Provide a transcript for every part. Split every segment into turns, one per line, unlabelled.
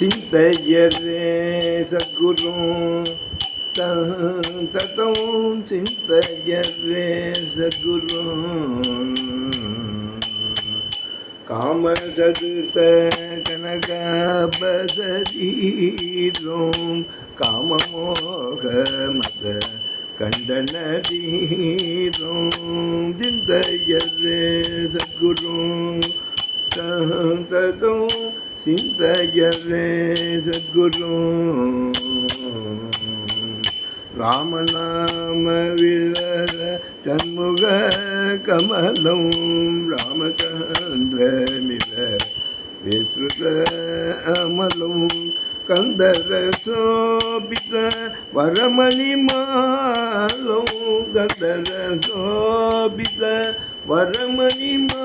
சிந்தையரே சத்குரு சந்ததம் சிந்தையரே சத்குரு காம சதுச கனகபசதீரோம் காமமோக மத கண்டனதீரோம். சிந்தையரே சத்குரு சந்ததம் சிந்தையரே சத்குரு. ராமநாம விரத சண்முக கமலம் ராமச்சந்திரமித விஸ்ருத அமலம் கந்தர சோபித வரமணி மாலம் கந்தர சோபித வரமணி மா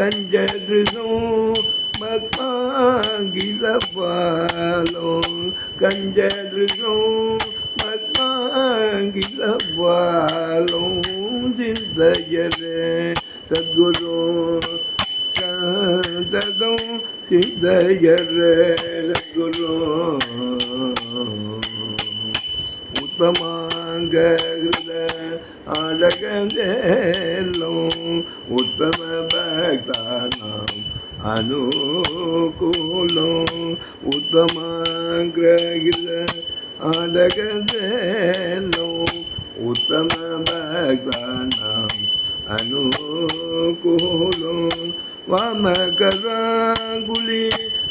கஞ்சதிருசம் மத்மாங்கிலபாலம் கஞ்சதிருசம் மத்மாங்கிலபாலம் சிந்தையரே. சத்குரு சந்ததம் சிந்தையரே. சத்குரு உத்தமாங்க ஹிருத உத்தம பக்தானாம் அனுகூலம். உத்தம கிரகித அழகந்தேலும் உத்தம பக்தானாம் அனுகூலம். வாமகராங்குலி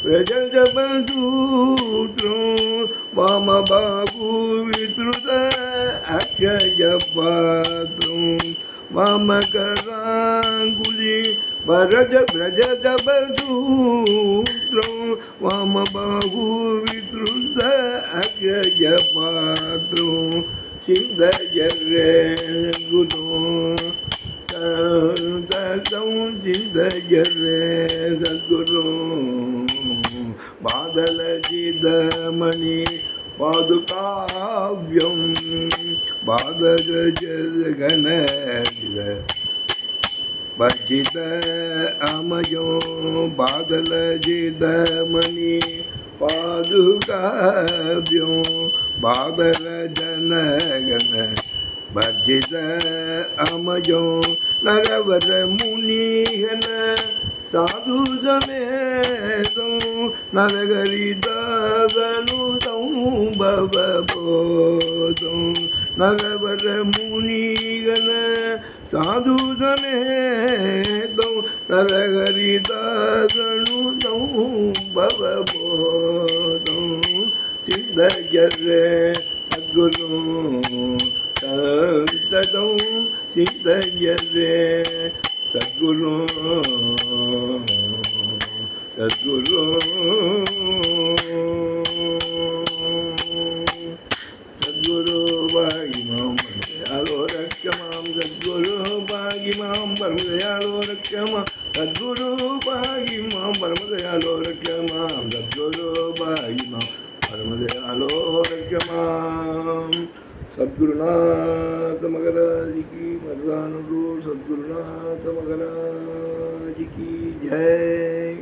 பிரஜபசூத்ரம் வாமபாகு வித்ருத அக்ஷயபாத்ரம் வாமகராங்குலி வரஜ பிரஜபசூத்ரம் வாமபாகு வித்ருத அக்ஷயபாத்ரம் சிந்தயரே குரு சதம் சிந்தயரே சத்குரு பாதல ஜிதமணி பாதுகாவியம் பாதக ஜகன பஜித அமயோ பாதல ஜிதமணி பாதுகாவியோ பாதல ஜனகன பஜித அமயோ நரவர முனிகன. சாது சமேதோ நரகரி தாதனு சௌபவ பவபோதம் நரவர முனிகன சாது சமேதம் நரகரிதாதனு பவபோதம் சித்தஜரே சத்குரு சந்ததம் சித்தயரே சத்குரு சத்குரு சத்குரு மாம் பரமதயாலோரக்கமா. தத்குரூபாகி மாம் பரமதயாலோரக்கமாம் தத்குரூபாகி மாம் பரமதயாலோரக்கமாம் சத்குருநாத மகராஜிக்கு மருதானுரு சத்குருநாத மகராஜிக்கு ஜெய்.